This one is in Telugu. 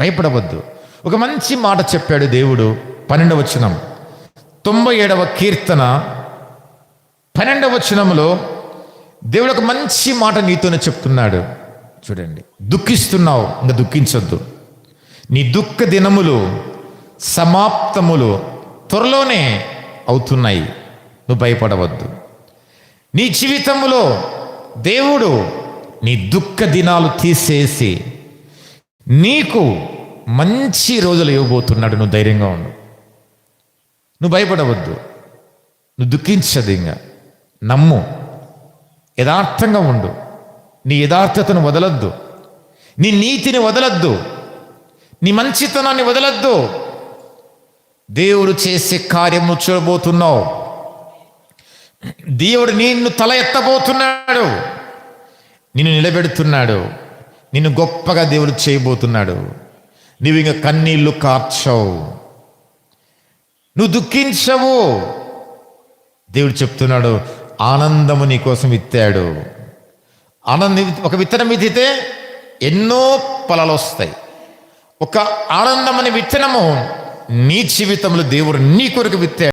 భయపడవద్దు. ఒక మంచి మాట చెప్పాడు దేవుడు. పన్నెండవ వచనం. తొంభై ఏడవ కీర్తన. పన్నెండవ వచనంలో దేవుడు ఒక మంచి మాట నీతోనే చెప్తున్నాడు. చూడండి. దుఃఖిస్తున్నావు ఇంకా దుఃఖించొద్దు. నీ దుఃఖ దినములు సమాప్తములు త్వరలోనే అవుతున్నాయి. నువ్వు భయపడవద్దు. నీ జీవితంలో దేవుడు నీ దుఃఖ దినాలు తీసేసి నీకు మంచి రోజులు ఇవ్వబోతున్నాడు నువ్వు ధైర్యంగా ఉండు. నువ్వు భయపడవద్దు. నువ్వు దుఃఖించదు ఇంకా. నమ్ము. యథార్థంగా ఉండు. నీ యథార్థతను వదలద్దు. నీ నీతిని వదలద్దు. నీ మంచితనాన్ని వదలద్దు. దేవుడు చేసే కార్యం చూడబోతున్నావు. దేవుడు నిన్ను తల ఎత్తబోతున్నాడు. నిన్ను నిలబెడుతున్నాడు. నిన్ను గొప్పగా దేవుడు చేయబోతున్నాడు. నువ్వు ఇంకా కన్నీళ్ళు కార్చవు. నువ్వు దుఃఖించవు. దేవుడు చెప్తున్నాడు ఆనందము నీ కోసం విత్తాడు. ఆనంద ఒక విత్తనం విత్తితే ఎన్నో ఫలాలు వస్తాయి. ఒక ఆనందమని విత్తనము నీ జీవితంలో దేవుడు నీ కొరకు విత్తాడు.